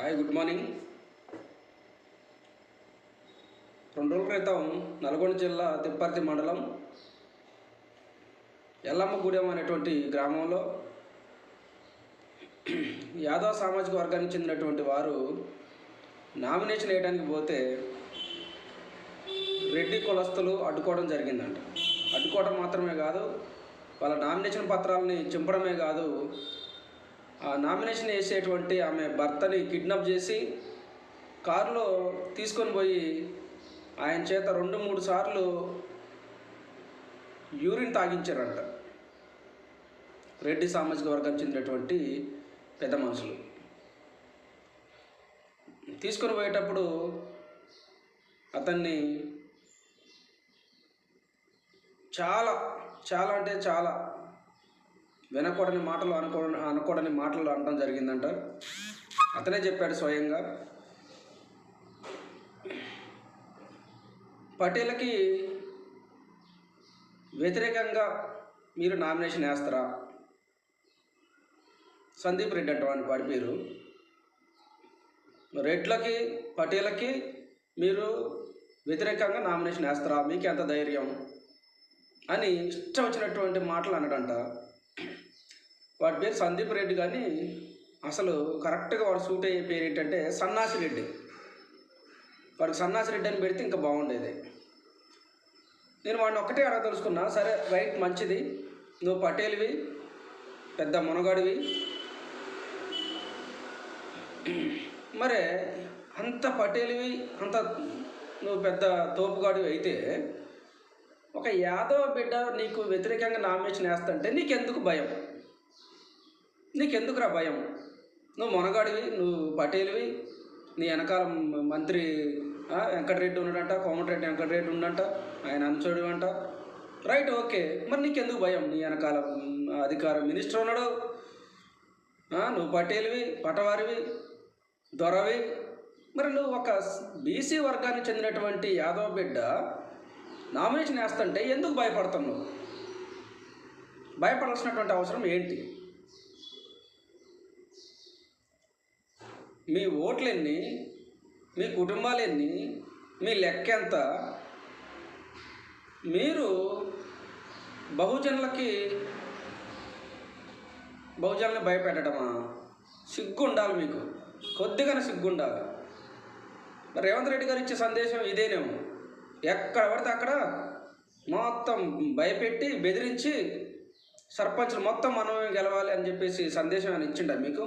Hi good morning రెండు రోజుల క్రితం నల్గొండ జిల్లా తిప్పర్తి మండలం ఎల్లమ్మగూడెం అనేటువంటి గ్రామంలో యాదవ్ సామాజిక వర్గానికి చెందినటువంటి వారు నామినేషన్ వేయడానికి పోతే రెడ్డి కులస్తులు అడ్డుకోవడం జరిగిందంట. అడ్డుకోవడం మాత్రమే కాదు వాళ్ళ నామినేషన్ పత్రాలని చింపడమే కాదు నామినేషన్ వేసేటువంటి ఆమె భర్తని కిడ్నాప్ చేసి కారులో తీసుకొని పోయి ఆయన చేత రెండు మూడు సార్లు యూరిన్ తాగించారంట. రెడ్డి సామాజిక వర్గం చెందినటువంటి పెద్ద మనుషులు. తీసుకొని పోయేటప్పుడు అతన్ని చాలా చాలా అంటే చాలా వినకూడని మాటలు అనుకో అనకూడని మాటలు అనడం జరిగిందంట. అతనే చెప్పాడు స్వయంగా పటేల్కి వ్యతిరేకంగా మీరు నామినేషన్ వేస్తారా? సందీప్ రెడ్డి అంట వాడి పేరు. రెడ్లకి పటేలకి మీరు వ్యతిరేకంగా నామినేషన్ వేస్తారా? మీకు ఎంత ధైర్యం? అని ఇష్టం వచ్చినటువంటి మాటలు అనడంట. వాడి పేరు సందీప్ రెడ్డి కానీ అసలు కరెక్ట్గా వాడు సూట్ అయ్యే పేరు ఏంటంటే సన్నాసి రెడ్డి. వాడికి సన్నాసి రెడ్డి అని పెడితే ఇంకా బాగుండేది. నేను వాడిని ఒక్కటే అడగదలుచుకున్నా సరే రైట్ మంచిది నువ్వు పటేల్వి పెద్ద మునగాడివి. మరే అంత పటేల్వి అంత నువ్వు పెద్ద తోపుగాడివి అయితే ఒక యాదవ బిడ్డ నీకు వ్యతిరేకంగా నామినేషన్ వేస్తంటే నీకెందుకు భయం? నీకెందుకురా భయం? నువ్వు మొనగాడివి నువ్వు పటేలువి నీ వెనకాల మంత్రి వెంకటరెడ్డి ఉన్నాడంట కోమటిరెడ్డి వెంకటరెడ్డి ఉండంట ఆయన అనుచరుడు అంట. రైట్ ఓకే మరి నీకెందుకు భయం? నీ వెనకాల అధికార మినిస్టర్ ఉన్నాడు. నువ్వు పటేలువి పటవారివి దొరవి. మరి నువ్వు ఒక బీసీ వర్గానికి చెందినటువంటి యాదవ బిడ్డ నామినేషన్ వేస్తుంటే ఎందుకు భయపడతావు నువ్వు? భయపడాల్సినటువంటి అవసరం ఏంటి? మీ ఓట్లెన్ని మీ కుటుంబాలు ఎన్ని మీ లెక్క ఎంత మీరు బహుజనులకి బహుజనుల్ని భయపెట్టడమా? సిగ్గు ఉండాలి మీకు. కొద్దిగానే సిగ్గు ఉండాలి రేవంత్ రెడ్డి గారు ఇచ్చే సందేశం ఇదేనేమో. ఎక్కడ పడితే అక్కడ మొత్తం భయపెట్టి బెదిరించి సర్పంచ్లు మొత్తం మనమే గెలవాలి అని చెప్పేసి సందేశం అని ఇచ్చిండ మీకు?